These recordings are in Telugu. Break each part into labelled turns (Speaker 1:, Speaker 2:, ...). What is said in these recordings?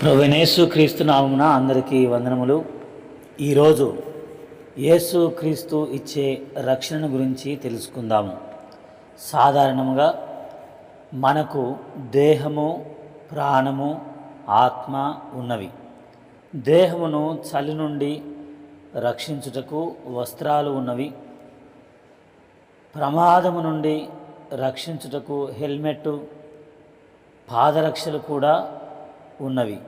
Speaker 1: ప్రవణేశు క్రీస్తు నామమున అందరికీ వందనములు. ఈరోజు యేసు క్రీస్తు ఇచ్చే రక్షణ గురించి తెలుసుకుందాము. సాధారణంగా మనకు దేహము ప్రాణము ఆత్మ ఉన్నవి. దేహమును చలి నుండి రక్షించుటకు వస్త్రాలు ఉన్నవి. ప్రమాదము నుండి రక్షించుటకు హెల్మెట్ పాదరక్షలు కూడా ఉన్నవి.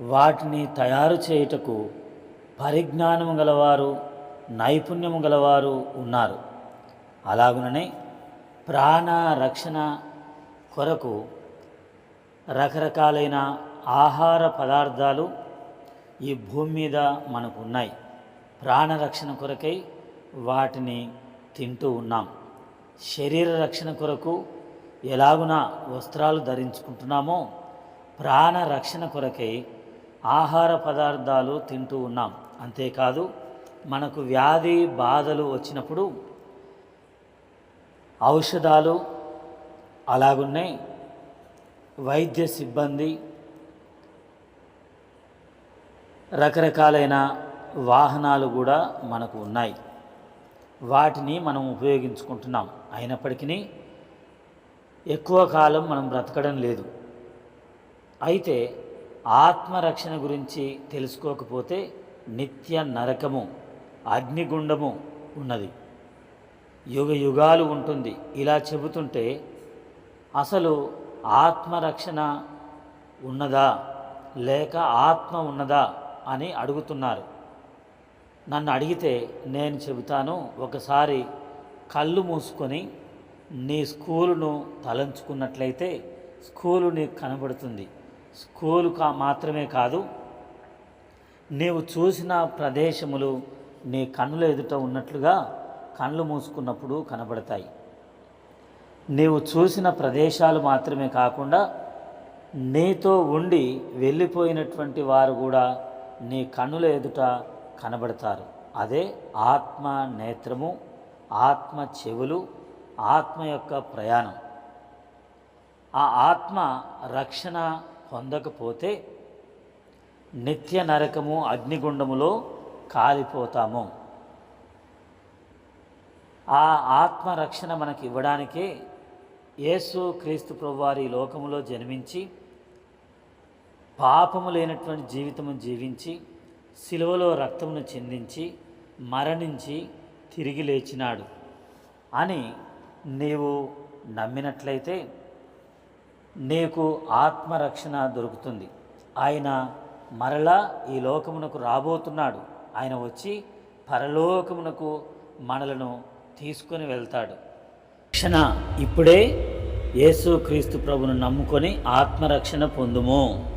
Speaker 1: వాటిని తయారు చేయుటకు పరిజ్ఞానము గలవారు నైపుణ్యము గలవారు ఉన్నారు. అలాగుననే ప్రాణ రక్షణ కొరకు రకరకాలైన ఆహార పదార్థాలు ఈ భూమి మీద మనకు ఉన్నాయి ప్రాణరక్షణ కొరకై వాటిని తింటూ ఉన్నాం. శరీర రక్షణ కొరకు ఎలాగున వస్త్రాలు ధరించుకుంటున్నామో ప్రాణ రక్షణ కొరకై ఆహార పదార్థాలు తింటూ ఉన్నాం. అంతేకాదు మనకు వ్యాధి బాధలు వచ్చినప్పుడు ఔషధాలు అలాగున్నాయి. వైద్య సిబ్బంది రకరకాలైన వాహనాలు కూడా మనకు ఉన్నాయి. వాటిని మనం ఉపయోగించుకుంటున్నాం. అయినప్పటికీ ఎక్కువ కాలం మనం బ్రతకడం లేదు. అయితే ఆత్మరక్షణ గురించి తెలుసుకోకపోతే నిత్య నరకము అగ్నిగుండము ఉన్నది. యుగ యుగాలు ఉంటుంది. ఇలా చెబుతుంటే అసలు ఆత్మరక్షణ ఉన్నదా? లేక ఆత్మ ఉన్నదా? అని అడుగుతున్నారు. నన్ను అడిగితే నేను చెబుతాను. ఒకసారి కళ్ళు మూసుకొని నీ స్కూలును తలంచుకున్నట్లయితే స్కూలు నీకు కనబడుతుంది. స్కూలు కా మాత్రమే కాదు నీవు చూసిన ప్రదేశములు నీ కన్నుల ఎదుట ఉన్నట్లుగా కళ్ళు మూసుకున్నప్పుడు కనబడతాయి. నీవు చూసిన ప్రదేశాలు మాత్రమే కాకుండా నీతో ఉండి వెళ్ళిపోయినటువంటి వారు కూడా నీ కన్నుల ఎదుట కనబడతారు. అదే ఆత్మ నేత్రము ఆత్మ చెవులు ఆత్మ యొక్క ప్రయాణం. ఆ ఆత్మ రక్షణ పొందకపోతే నిత్య నరకము అగ్నిగుండములో కాలిపోతాము. ఆ ఆత్మరక్షణ మనకి ఇవ్వడానికే యేసు క్రీస్తు ప్రభువారి లోకములో జన్మించి పాపము లేనటువంటి జీవితము జీవించి సిలువలో రక్తమును చెందించి మరణించి తిరిగి లేచినాడు. అని నీవు నమ్మినట్లయితే నీకు ఆత్మరక్షణ దొరుకుతుంది. ఆయన మరలా ఈ లోకమునకు రాబోతున్నాడు. ఆయన వచ్చి పరలోకమునకు మనలను తీసుకొని వెళ్తాడు. రక్షణ ఇప్పుడే యేసు క్రీస్తు ప్రభును నమ్ముకొని ఆత్మరక్షణ పొందుము.